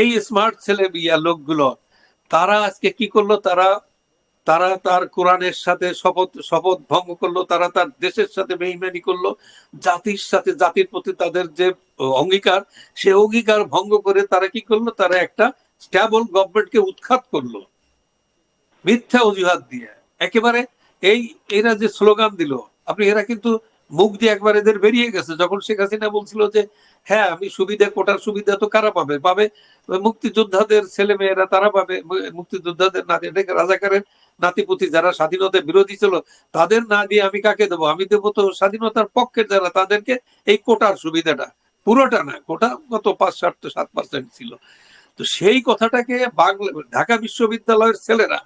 এই স্মার্ট ছেলে ইয়া লোকগুলো, তারা আজকে কি করল? তারা তারা তার কোরআনের সাথে শপথ শপথ ভঙ্গ করল, তারা তার দেশের সাথে বেইমানি করল, জাতির সাথে, জাতির প্রতি তাদের যে অঙ্গীকার, সে অঙ্গীকার ভঙ্গ করে তারা কি করল? তারা একটা স্ট্যাবল গভর্নমেন্টকে উৎখাত করল। মিথ্যা অজুহাত দিয়ে। একেবারে এই, এরা যে স্লোগান দিল, আপনি, এরা কিন্তু মুখ দিয়ে একবার এদের বেরিয়ে গেছে, যখন শেখ হাসিনা বলছিল যে হ্যাঁ আমি সুবিধা, কোটার সুবিধা তো কারা পাবে? পাবে মুক্তিযোদ্ধাদের ছেলে মেয়েরা তারা পাবে মুক্তিযোদ্ধাদের নাতি রাজাকারের নাতিপুতি যারা স্বাধীনতা বিরোধী ছিল, তাদের না দিয়ে আমি কাকে দেবো? আমি দেবো তো স্বাধীনতার পক্ষের যারা, তাদেরকে এই কোটার সুবিধাটা। পুরোটা না, কোটা কত পাঁচ সাত সাত পার্সেন্ট ছিল। তো সেই কথাটাকে বাংলা, ঢাকা বিশ্ববিদ্যালয়ের ছেলেরা,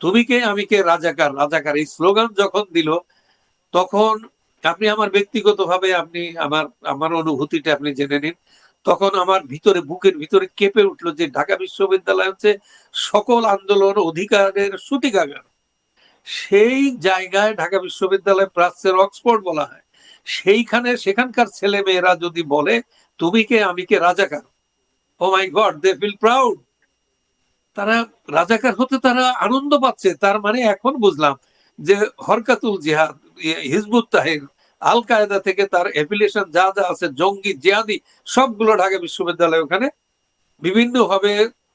তুমি কে, আমি কে, রাজাকার রাজাকার, এই স্লোগান যখন দিল, তখন আপনি আমার ব্যক্তিগতভাবে আপনি আমার আমার অনুভূতিটা আপনি জেনে নিন। তখন আমার ভিতরে, বুকের ভিতরে কেঁপে উঠল যে ঢাকা বিশ্ববিদ্যালয় হচ্ছে সকল আন্দোলন অধিকারের সূতিকাগার। সেই জায়গায় ঢাকা বিশ্ববিদ্যালয় প্রাচ্যের অক্সফোর্ড বলা হয়। সেইখানে সেখানকার ছেলে মেয়েরা যদি বলে, তুমি কে? আমি কে? রাজাকার? ও my God they feel proud তারা রাজাকার হতে তারা আনন্দ পাচ্ছে। তার মানে এখন বুঝলাম যে হরকাতুল জিহাদ হিজবুত তাহির আল কায়দা থেকে তার অ্যাফিলিয়েশন যা যা আছে, জঙ্গি, জিহাদি, সবগুলো ঢাকা বিশ্ববিদ্যালয় ওখানে বিভিন্ন ভাবে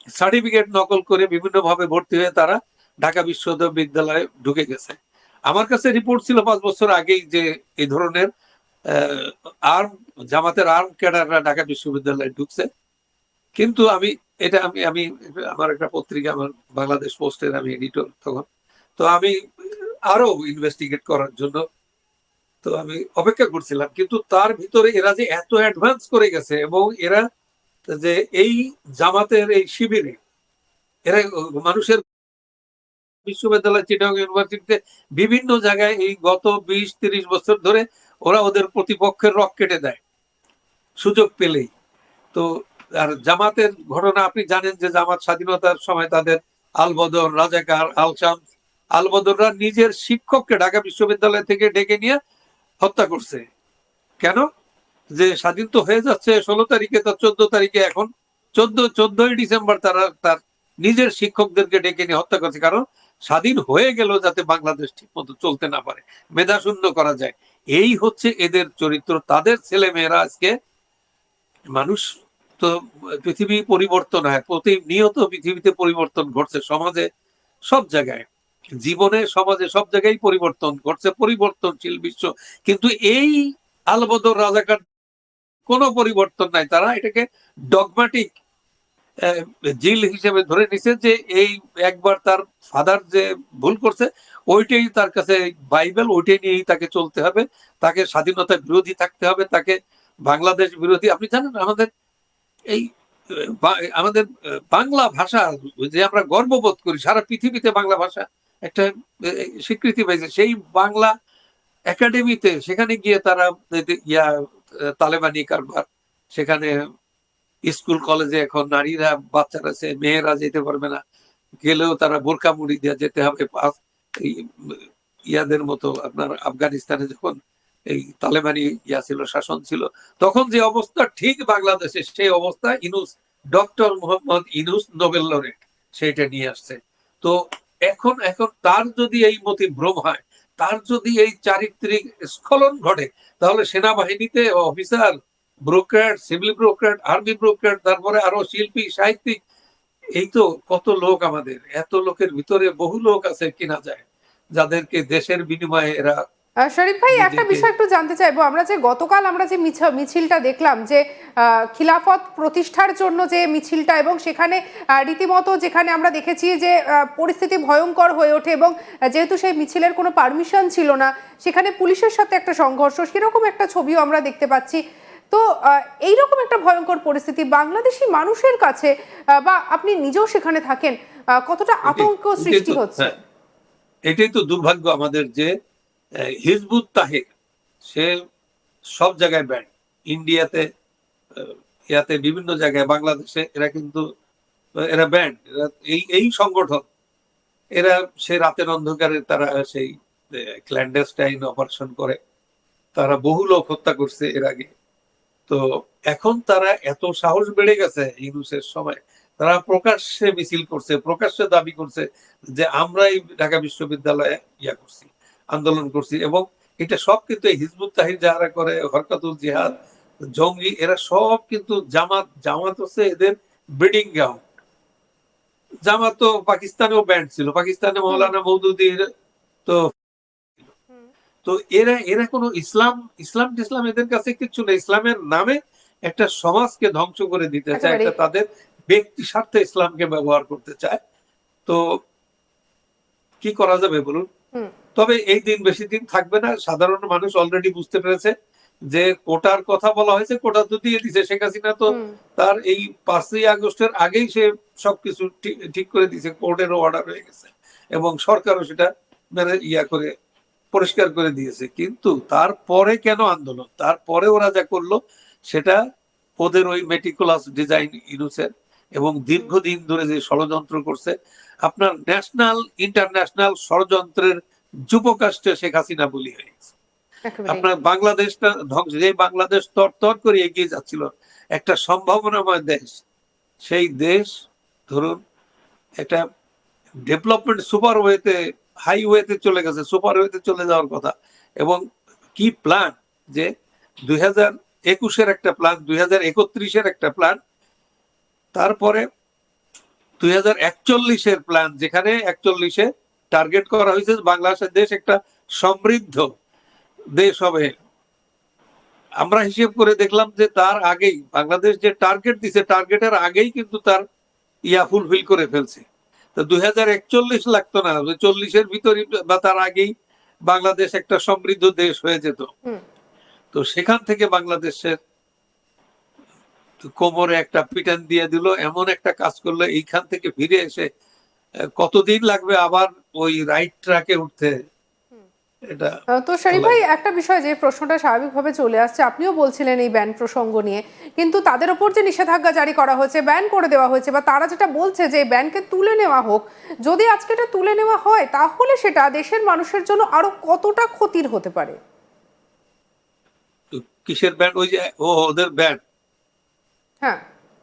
সার্টিফিকেট নকল করে বিভিন্ন ভাবে ভর্তি হয়ে তারা ঢাকা বিশ্ববিদ্যালয়ে ঢুকে গেছে। আমার কাছে রিপোর্ট ছিল পাঁচ বছর আগেই যে এই ধরনের আর্ম জামাতের আর্ম ক্যাডাররা ঢাকা বিশ্ববিদ্যালয়ে ঢুকছে। কিন্তু আমি, এটা আমি আমি, আমার একটা পত্রিকা, আমার বাংলাদেশ পোস্টের আমি এডিটর তখন। তো আমি আরও ইনভেস্টিগেট করার জন্য তো আমি অপেক্ষা করছিলাম। কিন্তু তার ভিতরে এরা যে এত অ্যাডভান্স করে গেছে এবং এরা যে এই জামাতের এই শিবিরে, এরা মানুষের বিশ্ববিদ্যালয় চিটাং ইউনিভার্সিটিতে বিভিন্ন জায়গায় এই গত বিশ, তিরিশ বছর ধরে ওরা ওদের প্রতিপক্ষের রক কেটে দেয়, সুযোগ পেলেই। তো আর জামাতের ঘটনা আপনি জানেন যে জামাত স্বাধীনতার সময় তাদের আলবদর, রাজাকার আলচাম আলবদররা নিজের শিক্ষককে ঢাকা বিশ্ববিদ্যালয় থেকে ডেকে নিয়ে হত্যা করছে। কেন? যে স্বাধীন তো হয়ে যাচ্ছে, ষোলো তারিখে তার চোদ্দ তারিখে এখন, চোদ্দ, চোদ্দই ডিসেম্বর তারা, তার নিজের শিক্ষকদেরকে ডেকে নিয়ে হত্যা করছে। কারণ স্বাধীন হয়ে গেল যাতে বাংলাদেশ ঠিক মতো চলতে না পারে মেধাশূন্য করা যায়। এই হচ্ছে এদের চরিত্র, তাদের ছেলে মেয়েরা আজকে মানুষ তো পৃথিবী পরিবর্তন হয়, প্রতিনিয়ত পৃথিবীতে পরিবর্তন ঘটছে, সমাজে, সব জায়গায়। জীবনে সমাজে সব জায়গায় পরিবর্তন ঘটছে, পরিবর্তনশীল বিশ্ব। কিন্তু এই আলবদর রাজাকার কোনো পরিবর্তন নাই। তারা এটাকে ডগমাটিক জিল হিসেবে ধরে নিছে যে এই একবার তার ফাদার যে ভুল করছে, ওইটাই তার কাছে বাইবেল, ওইটাই নিয়েই তাকে চলতে হবে। তাকে স্বাধীনতা বিরোধী থাকতে হবে, তাকে বাংলাদেশ বিরোধী। আপনি জানেন আমাদের এই আমাদের বাংলা ভাষা যে আমরা গর্ববোধ করি, সারা পৃথিবীতে বাংলা ভাষা একটা স্বীকৃতি পেয়েছে। সেই বাংলা একাডেমিতে সেখানে গিয়ে তারা ইয়া তালেবানি কারবার। সেখানে স্কুল, কলেজে এখন নারীরা, বাচ্চারা আছে, মেয়েরা যেতে পারবে না। গেলেও তারা বোরকা মুড়ি দিয়ে যেতে হবে। ইয়াদের মতো আপনার আফগানিস্তানে যখন এই তালেবানি ইয়া ছিল, শাসন ছিল, তখন যে অবস্থা, ঠিক বাংলাদেশে সেই অবস্থা, Yunus, doctor Muhammad Yunus Nobel laureate সেটা নিয়ে আসছে। তো এখন এখন তার যদি এই মতি ভ্রম হয়, তার যদি এই চারিত্রিক স্খলন ঘটে, তাহলে সেনাবাহিনীতে officer, broker, civil broker, army broker, তারপরে আরও শিল্পী, সাহিত্যিক, এই তো কত লোক আমাদের, এত লোকের ভিতরে বহু লোক আছে কিনা যায়, যাদেরকে দেশের বিনিময়ে এরা শরীফ ভাই একটা বিষয় একটু জানতে চাইব। আমরা যে গতকাল আমরা যে মিছিলটা দেখলাম যে খিলাফত প্রতিষ্ঠার জন্য যে মিছিলটা এবং সেখানে রীতিমতো যেখানে আমরা দেখেছি যে পরিস্থিতি ভয়ঙ্কর হয়ে ওঠে এবং যেহেতু সেই মিছিলের কোনো পারমিশন ছিল না সেখানে পুলিশের সাথে একটা সংঘর্ষ সেরকম একটা ছবিও আমরা দেখতে পাচ্ছি। তো এইরকম একটা ভয়ঙ্কর পরিস্থিতি বাংলাদেশি মানুষের কাছে বা আপনি নিজেও সেখানে থাকেন কতটা আতঙ্ক সৃষ্টি হচ্ছে? হ্যাঁ। এটাই তো দুর্ভাগ্য আমাদের যে হিজবুত তাহির, সে সব জায়গায় ব্যান্ড ইন্ডিয়াতে ইয়াতে বিভিন্ন জায়গায়, বাংলাদেশে এরা কিন্তু এরা ব্যান্ড এই এই সংগঠন, এরা সে রাতের অন্ধকারে তারা সেই ক্ল্যান্ডেস্টাইন অপারেশন করে। তারা বহু লোক হত্যা করছে এর আগে। তো এখন তারা এত সাহস বেড়ে গেছে ইউনুসের সময়। তারা প্রকাশ্যে মিছিল করছে, প্রকাশ্যে দাবি করছে যে আমরাই ঢাকা বিশ্ববিদ্যালয়ে ইয়া করছি। আন্দোলন করছি এবং এটা সব কিন্তু এই হিজবুত তাহির যারা করে হরকাতুল জিহাদ জঙ্গি এরা সব কিন্তু জামাত জামাত হচ্ছে এদের ব্রিডিং গ্রাউন্ড জামাত তো পাকিস্তানেও ব্যান্ড ছিল পাকিস্তানে মৌলানা মৌদুদির তো তো এরা এরা কোনো ইসলাম ইসলাম টিসলাম এদের কাছে কিছু না ইসলামের নামে একটা সমাজকে ধ্বংস করে দিতে চায় একটা তাদের ব্যক্তি স্বার্থে ইসলামকে ব্যবহার করতে চায়। তো কি করা যাবে বলুন? হুম। তবে এই দিন বেশি দিন থাকবে না। সাধারণ মানুষ অলরেডি বুঝতে পেরেছে যে কোটার কথা বলা হয়েছে কোটা তো দিয়ে দিছে। শেখ হাসিনা তো তার এই পাঁচই আগস্টের আগেই সে সবকিছু ঠিক- করে দিয়েছে। কোর্টেরও অর্ডার হয়ে গেছে এবং সরকারও সেটা মানে ইয়া করে পরিষ্কার করে দিয়েছে। কিন্তু তারপরে কেন আন্দোলন? তারপরে ওরা যা করল সেটা ওদের ওই মেটিকুলাস ডিজাইন ইউনুসের এবং দীর্ঘদিন ধরে যে ষড়যন্ত্র করছে আপনার ন্যাশনাল ইন্টারন্যাশনাল ষড়যন্ত্রের যুবকাষ্টে শেখ হাসিনা বলি হয়ে। গেছে আপনার বাংলাদেশটা ধ্বংস যে বাংলাদেশ তর তর করে এগিয়ে যাচ্ছিল একটা সম্ভাবনাময় দেশ সেই দেশ ধরুন একটা ডেভেলপমেন্ট সুপার ওয়েতে হাইওয়েতে চলে গেছে সুপার ওয়েতে চলে যাওয়ার কথা। এবং কি প্ল্যান যে দুই হাজার একুশের একটা প্ল্যান দুই হাজার একত্রিশের একটা প্ল্যান তারপরে দুই হাজার একচল্লিশের প্ল্যান যেখানে একচল্লিশে টার্গেট করা হয়েছে বাংলাদেশের দেশ একটা সমৃদ্ধ দেশ হবে। আমরা হিসেব করে দেখলাম যে তার আগেই বাংলাদেশ যে টার্গেট দিছে টার্গেটের আগেই কিন্তু তার ইয়া ফুলফিল করে ফেলছে। তো দুই হাজার একচল্লিশ লাগতো না চল্লিশের ভিতরে বা তার আগেই বাংলাদেশ একটা সমৃদ্ধ দেশ হয়ে যেত। তো সেখান থেকে বাংলাদেশের কোমরে একটা পিটান দিয়ে দিল এমন একটা কাজ করল এইখান থেকে ফিরে এসে কতদিন লাগবে আবার ওই রাইট ট্র্যাকে উঠতে? এটা তো শরীফ ভাই একটা বিষয় যে প্রশ্নটা স্বাভাবিকভাবে চলে আসছে আপনিও বলছিলেন এই ব্যান প্রসঙ্গ নিয়ে কিন্তু তাদের ওপর যে নিষেধাজ্ঞা জারি করা হয়েছে ব্যান করে দেওয়া হয়েছে বা তারা যেটা বলছে যে ব্যানকে তুলে নেওয়া হোক যদি আজকে এটা তুলে নেওয়া হয় তাহলে সেটা দেশের মানুষের জন্য আরও কতটা ক্ষতির হতে পারে? কিসের ব্যান্ড ওই যে ও ওদের ব্যান্ড হ্যাঁ।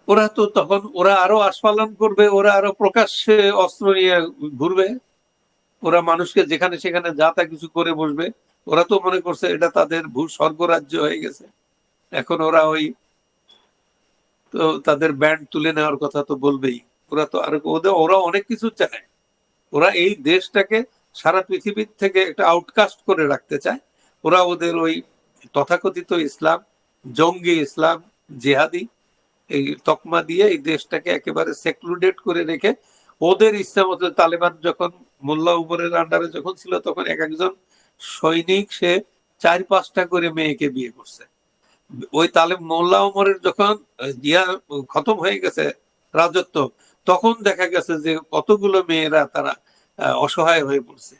ওরা তো তখন ওরা আরও আস্ফালন করবে, ওরা আরও প্রকাশ্যে অস্ত্র নিয়ে ঘুরবে। ওরা মানুষকে যেখানে সেখানে যা তা কিছু করে বসবে। ওরা তো মনে করছে এটা তাদের ভূ স্বর্গরাজ্য হয়ে গেছে। এখন ওরা ওই তো তাদের ব্যান্ড তুলে নেওয়ার কথা তো বলবেই। ওরা তো আর ওদের ওরা অনেক কিছু চায়। ওরা এই দেশটাকে সারা পৃথিবীর থেকে একটা আউটকাস্ট করে রাখতে চায়। ওরা ওদের ওই তথাকথিত ইসলাম, জঙ্গি ইসলাম, জেহাদি এই তকমা দিয়ে এই দেশটাকে একেবারে সেক্লুডেড করে রেখে ওদের ইচ্ছা মতো তালেবান যখন মোল্লা উপরের আন্ডারে যখন ছিল, তখন এক একজন সৈনিক সে চার পাঁচটা করে মেয়েকে বিয়ে করছে। ওই তালেব মোল্লা উমরের যখন ইয়া খতম হয়ে গেছে রাজত্ব, তখন দেখা গেছে যে কতগুলো মেয়েরা তারা অসহায় হয়ে পড়ছে।